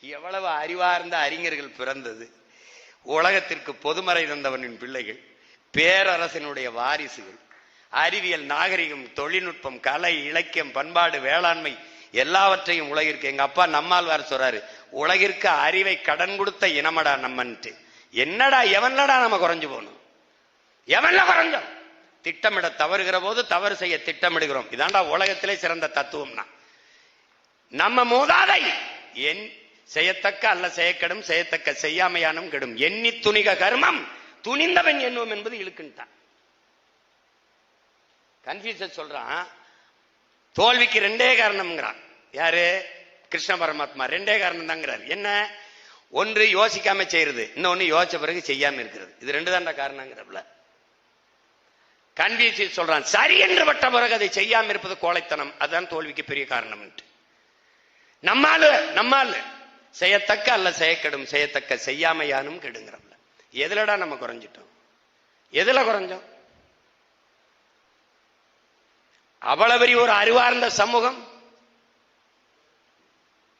எவ்வளவு அறிவார்ந்த அறிஞர்கள் பிறந்தது. உலகத்திற்கு பொதுமறை தந்தவனின் பிள்ளைகள் பேரரசனுடைய வாரிசுகள் அறிவியல் நாகரிகம் தொழில்நுட்பம் கலை இலக்கியம் பண்பாடு வேளாண்மை எல்லாவற்றையும் உலகிற்கு எங்க அப்பா நம்மாழ்வார் சொல்றாரு உலகிற்கு அறிவை கடன் கொடுத்த இனமடா நம்மன்ட்டு. என்னடா எவன்லடா நம்ம குறைஞ்சு போகணும் எவன்ல குறைஞ்சோம்? திட்டமிட தவறுகிற போது தவறு செய்ய திட்டமிடுகிறோம். இதாண்டா உலகத்திலே சிறந்த தத்துவம்னா. நம்ம மூதாதை. என் செய்யத்தக்க அல்ல செய்யக்கெடும் செய்யத்தக்க செய்யாமையானும் கெடும். எண்ணி துணிக கர்மம். துணிந்தவன் எண்ணுவோம் என்பது இழுக்குன்ட்டான். கன்ஃபியூசன் சொல்றான். தோல்விக்கு ரெண்டே காரணம்ங்கிறான். யாரு? கிருஷ்ண பரமாத்மா. ரெண்டே காரணம் தாங்கிறார் என்ன? ஒன்று யோசிக்காம செய்யறது. இன்னொன்னு யோசிச்ச பிறகு செய்யாம இருக்கிறது. இது ரெண்டு தான்டா காரணங்கிறப்பல கன்ஃபியூசியஸ் சொல்றான். சரி என்று பட்ட பிறகு அதை செய்யாம இருப்பது கோழைத்தனம். அதுதான் தோல்விக்கு பெரிய காரணம் நம்மால நம்மால. செய்யத்தக்க அல்ல செய்யக்கெடும் செய்யத்தக்க செய்யாமையானும் கெடுங்கிறோம்ல. எதுலடா நம்ம குறைஞ்சிட்டோம்? எதுல குறைஞ்சோம்? அவ்வளவு பெரிய ஒரு அறிவார்ந்த சமூகம்.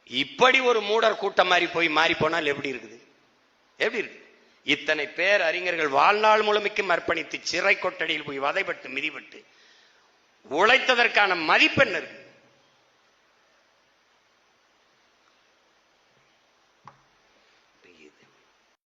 இப்படி ஒரு மூடர் கூட்டம் மாதிரி போய் மாறி போனால் எப்படி இருக்குது? எப்படி இருக்கு? இத்தனை பேர் அறிஞர்கள் வாழ்நாள் முழுமைக்கும் அர்ப்பணித்து சிறை கொட்டடியில் போய் வதைப்பட்டு மிதிப்பட்டு உழைத்ததற்கான மதிப்பெண் இருக்கு.